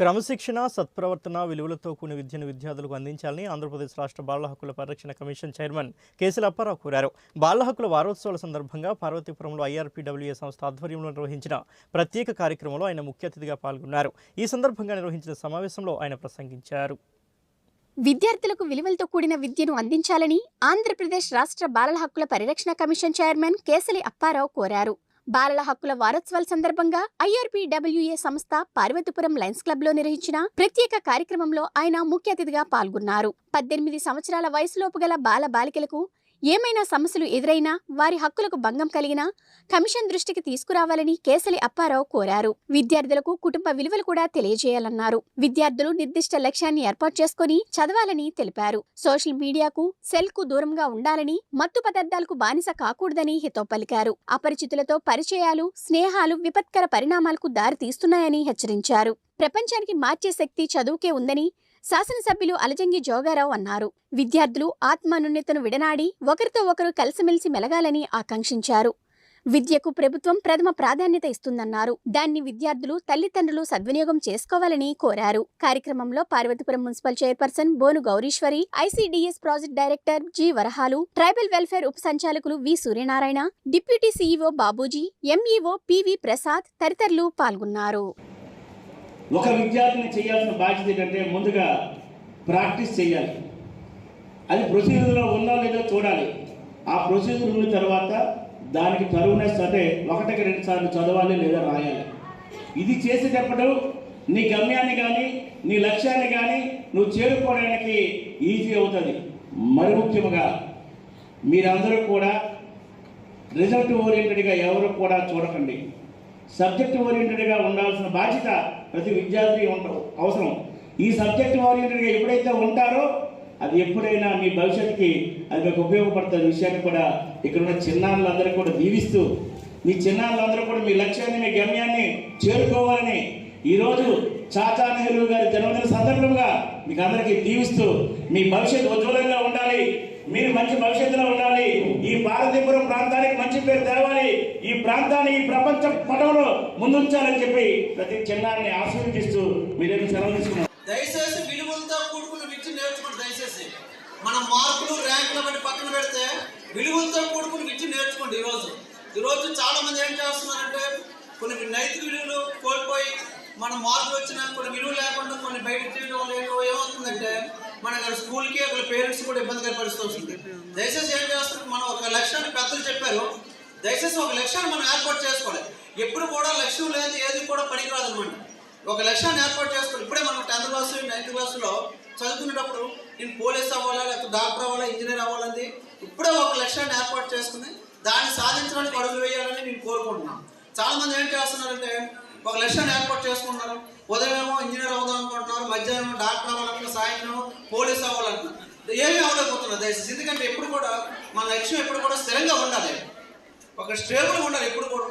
క్రమశిక్షణ సత్ప్రవర్తన విలువలతో కూడిన విద్యను విద్యార్థులకు అందించాలని ఆంధ్రప్రదేశ్ రాష్ట్ర బాల హక్కుల పరిరక్షణ కమిషన్ చైర్మన్ కేసుల అప్పారావు కోరారు. బాల హక్కుల వారోత్సవాల సందర్భంగా పార్వతీపురంలో ఐఆర్పీడబ్ల్యూఏ సంస్థ ఆధ్వర్యంలో నిర్వహించిన ప్రత్యేక కార్యక్రమంలో ఆయన ముఖ్య అతిథిగా పాల్గొన్నారు. ఈ సందర్భంగా నిర్వహించిన సమావేశంలో ఆయన ప్రసంగించారు. విద్యార్థులకు విలువలతో కూడిన విద్యను అందించాలని ఆంధ్రప్రదేశ్ రాష్ట్ర బాలల హక్కుల పరిరక్షణ కమిషన్ చైర్మన్ కేసలి అప్పారావు కోరారు. బాలల హక్కుల వారోత్సవాల సందర్భంగా ఐఆర్పీడబ్ల్యూఏ సంస్థ పార్వతీపురం లయన్స్ క్లబ్లో నిర్వహించిన ప్రత్యేక కార్యక్రమంలో ఆయన ముఖ్య అతిథిగా పాల్గొన్నారు. పద్దెనిమిది సంవత్సరాల వయసులోపు గల బాల బాలికలకు ఏమైనా సమస్యలు ఎదురైనా వారి హక్కులకు భంగం కలిగినా కమిషన్ దృష్టికి తీసుకురావాలని కేసలి అప్పారావు కోరారు. విద్యార్థులకు కుటుంబ విలువలు కూడా తెలియజేయాలన్నారు. విద్యార్థులు నిర్దిష్ట లక్ష్యాన్ని ఏర్పాటు చేసుకుని చదవాలని తెలిపారు. సోషల్ మీడియాకు సెల్కు దూరంగా ఉండాలని మత్తు పదార్థాలకు బానిస కాకూడదని హితో పలికారు. అపరిచితులతో పరిచయాలు స్నేహాలు విపత్కర పరిణామాలకు దారితీస్తున్నాయని హెచ్చరించారు. ప్రపంచానికి మార్చే శక్తి చదువుకే ఉందని శాసనసభ్యులు అలజంగి జోగారావు అన్నారు. విద్యార్థులు ఆత్మనున్నతను విడనాడి ఒకరితో ఒకరు కలిసిమెలిసి మెలగాలని ఆకాంక్షించారు. విద్యకు ప్రభుత్వం ప్రథమ ప్రాధాన్యత ఇస్తుందన్నారు. దాన్ని విద్యార్థులు తల్లిదండ్రులు సద్వినియోగం చేసుకోవాలని కోరారు. కార్యక్రమంలో Parvathipuram municipal chairperson Bonu Gowriswari ICDS project director G Varahalu tribal welfare ఉప సంచాలకులు V Suryanarayana deputy CEO Babuji MEO PV Prasad తదితరులు పాల్గొన్నారు. ఒక విద్యార్థిని చేయాల్సిన బాధ్యత ఏంటంటే ముందుగా ప్రాక్టీస్ చేయాలి. అది ప్రొసీజర్లో ఉందా లేదో చూడాలి. ఆ ప్రొసీజర్ ఉన్న తర్వాత దానికి తరువునెస్ అంటే ఒకటికి రెండు సార్లు చదవాలి లేదా రాయాలి. ఇది చేసేటప్పుడు నీ గమ్యాన్ని కానీ నీ లక్ష్యాన్ని కానీ నువ్వు చేరుకోవడానికి ఈజీ అవుతుంది. మరి ముఖ్యంగా మీరందరూ కూడా రిజల్ట్ ఓరియంటెడ్గా ఎవరు కూడా చూడకండి. సబ్జెక్ట్ ఓరియంటెడ్గా బాధ్యత ప్రతి విద్యార్థి ఉంట అవసరం. ఈ సబ్జెక్ట్ ఓరియంటెడ్గా ఎప్పుడైతే ఉంటారో అది ఎప్పుడైనా మీ భవిష్యత్తుకి అది మీకు ఉపయోగపడుతుంది విషయాన్ని కూడా ఇక్కడ ఉన్న చిన్నారులందరూ కూడా దీవిస్తూ మీ చిన్నారులందరూ కూడా మీ లక్ష్యాన్ని మీ గమ్యాన్ని చేరుకోవాలని ఈరోజు చాచా నెహ్రూ గారి జన్మదిన సందర్భంగా మీకు అందరికీ దీవిస్తూ మీ భవిష్యత్తు ఉజ్వలంగా ఉండాలి. మీరు మంచి భవిష్యత్తులో ఉండాలి. ఈ భారతీపురం ప్రాంతానికి మంచి పేరు తేవాలి ఈ ప్రాంతాన్ని ఈ ప్రపంచ పటంలో ముందుంచాలని చెప్పి ప్రతి చిన్నారిని ఆశీర్వదిస్తూ మీరేమి సెలవు తీసుకున్నారు? దయచేసి విలువలతో కూడుకున్న విద్య నేర్చుకోండి దయచేసి. మన మార్కులు ర్యాంకులు బట్టి పక్కన పెడితే విలువలతో కూడుకున్న విద్య నేర్చుకోండి ఈరోజు. ఈరోజు చాలా మంది ఏం చేస్తున్నారంటే కొన్ని నైతిక విలువలు కోల్పోయి మన మార్కులు వచ్చినా కొన్ని విలువ లేకుండా కొన్ని బయట చేయడం లేదు ఏమవుతుందంటే మన స్కూల్కి అక్కడ పేరెంట్స్ కూడా ఇబ్బందికర పరిస్థితి వస్తుంది. దయచేసి ఏం చేస్తున్నారు మనం ఒక లక్ష్యాన్ని పెద్దలు చెప్పారు. దయచేసి ఒక లక్ష్యాన్ని మనం ఏర్పాటు చేసుకోవాలి. ఎప్పుడు కూడా లక్ష్యం లేదు ఏది కూడా పనికిరాదు అనమాట ఒక లక్ష్యాన్ని ఏర్పాటు చేసుకోవాలి. ఇప్పుడే మనం టెన్త్ క్లాస్ నైన్త్ క్లాస్లో చదువుకునేటప్పుడు నేను పోలీస్ అవ్వాలా లేకపోతే డాక్టర్ అవ్వాలా ఇంజనీర్ అవ్వాలని ఇప్పుడే ఒక లక్ష్యాన్ని ఏర్పాటు చేసుకుని దాన్ని సాధించడానికి అడుగులు వేయాలని నేను కోరుకుంటున్నాను. చాలా మంది ఏం చేస్తున్నారంటే ఒక లక్ష్యాన్ని ఏర్పాటు చేసుకుంటున్నారు ఉదయం ఏమో ఇంజనీర్ అవుదాం అనుకుంటున్నారు మధ్యాహ్నం డాక్టర్ అవ్వాలంటున్నారు సాయంత్రం పోలీస్ అవ్వాలంటున్నారు ఏమీ అవ్వలేకపోతున్నారు. దయచేసి ఎందుకంటే ఎప్పుడు కూడా మన లక్ష్యం ఎప్పుడు కూడా స్థిరంగా ఉండాలి. ఒక స్టేబుల్గా ఉండాలి ఎప్పుడు కూడా.